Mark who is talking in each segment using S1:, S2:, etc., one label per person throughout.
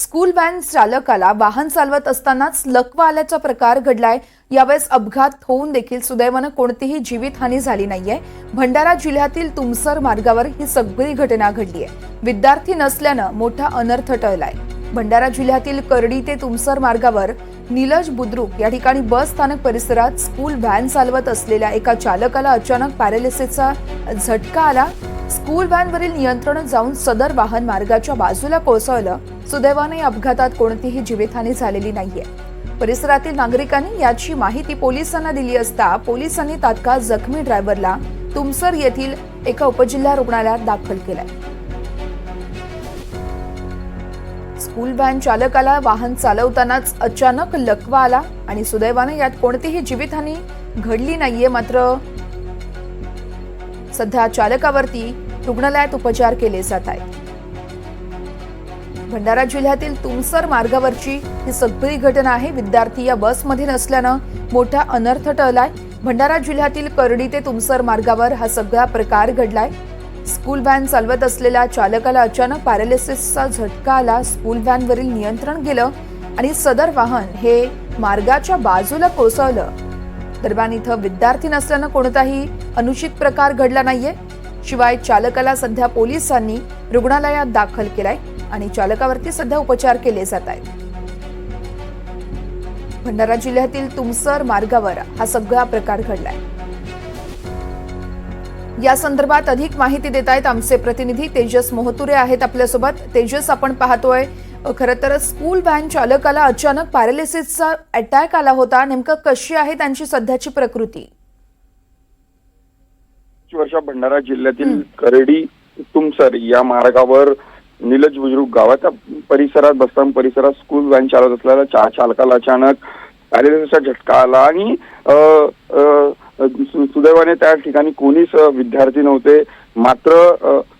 S1: School van चालकाला वाहन चालवत असतानाच लकवा आल्याचा प्रकार घडलाय. यावेळेस अपघात होऊन देखील सुदैवानं कोणतीही जीवितहानी झाली नाहीये. भंडारा जिल्ह्यातील तुमसर मार्गावर ही सगळी घटना घडली आहे विद्यार्थी नसल्यानं मोठा अनर्थ टळलाय. भंडारा जिल्ह्यातील करडी ते तुमसर मार्गावर नीलज बुद्रुक या ठिकाणी बस स्थानक परिसरात स्कूल व्हॅन चालवत असलेल्या एका चालकाला अचानक पॅरालिसिसचा झटका आला. स्कूल व्हॅनवरील नियंत्रण जाऊन सदर वाहन मार्गाच्या बाजूला कोसळलं. सुदैवाने या अपघातात कोणतीही जीवितहानी झालेली नाहीये. परिसरातील नागरिकांनी याची माहिती पोलिसांना दिली असता पोलिसांनी तात्काळ जखमी ड्रायव्हरला तुमसर येथील एका उपजिल्हा रुग्णालयात दाखल केलाय. स्कूल व्हॅन चालकाला वाहन चालवतानाच अचानक लकवा आला आणि सुदैवाने यात कोणतीही जीवितहानी घडली नाहीये मात्र सध्या चालकावरती रुग्णालयात उपचार केले जात आहेत. भंडारा जिल्ह्यातील तुमसर मार्गावरची ही सगळी घटना आहे. विद्यार्थी या बसमध्ये नसल्यानं मोठा अनर्थ टळलाय. भंडारा जिल्ह्यातील करडी ते तुमसर मार्गावर हा सगळा प्रकार घडलाय. स्कूल व्हॅन चालवत असलेल्या चालकाला अचानक पॅरालिसिसचा झटका आला. स्कूल व्हॅनवरील नियंत्रण गेलं आणि सदर वाहन हे मार्गाच्या बाजूला कोसळलं. दरम्यान इथं विद्यार्थी नसल्यानं कोणताही अनुचित प्रकार घडला नाहीये. शिवाय चालकाला सध्या पोलिसांनी रुग्णालयात दाखल केलाय. आणि चालकावरती सध्या उपचार केले जात आहेत. भंडारा जिल्ह्यातील तुमसर मार्गावर हा सगळा प्रकार घडलाय. या संदर्भात अधिक माहिती देत आहेत आमचे प्रतिनिधी तेजस मोहतुरे आहेत आपल्यासोबत. तेजस आपण पाहतोय खरं तर स्कूल व्हॅन चालकाला अचानक पॅरालिसिसचा अटॅक आला होता. नेमकं कशी आहे त्यांची सध्याची प्रकृती?
S2: वर्षा भंडारा जिल्ह्यातील करडी तुमसर या मार्गावर निलज बुजुर्ग गावाच्या परिसरात बसताना परिसरात स्कूल व्हॅन चालत असलेल्या चा चालकाला अचानक पॅरेलिसचा झटका आला आणि सुदैवाने त्या ठिकाणी कोणीच विद्यार्थी नव्हते. मात्र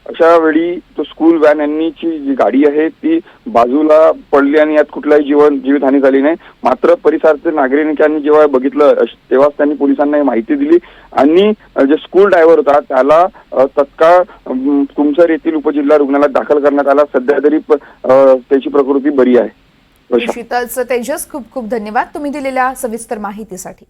S2: अशा वेळी तो स्कूल व्हॅन यांनीची जी गाडी आहे ती बाजूला पडली आणि यात कुठलाही जीवन जीवितहानी झाली नाही. मात्र परिसरातील नागरिकांनी जेव्हा बघितलं तेव्हाच त्यांनी पोलिसांना ही माहिती दिली. आणि जे स्कूल ड्रायव्हर होता त्याला तत्काळ तुमसर येथील उपजिल्हा रुग्णालयात दाखल करण्यात आला. सध्या तरी त्याची प्रकृती बरी आहे.
S1: शीतल तेजस खूप खूप धन्यवाद. तुम्ही दिलेल्या सविस्तर माहितीसाठी.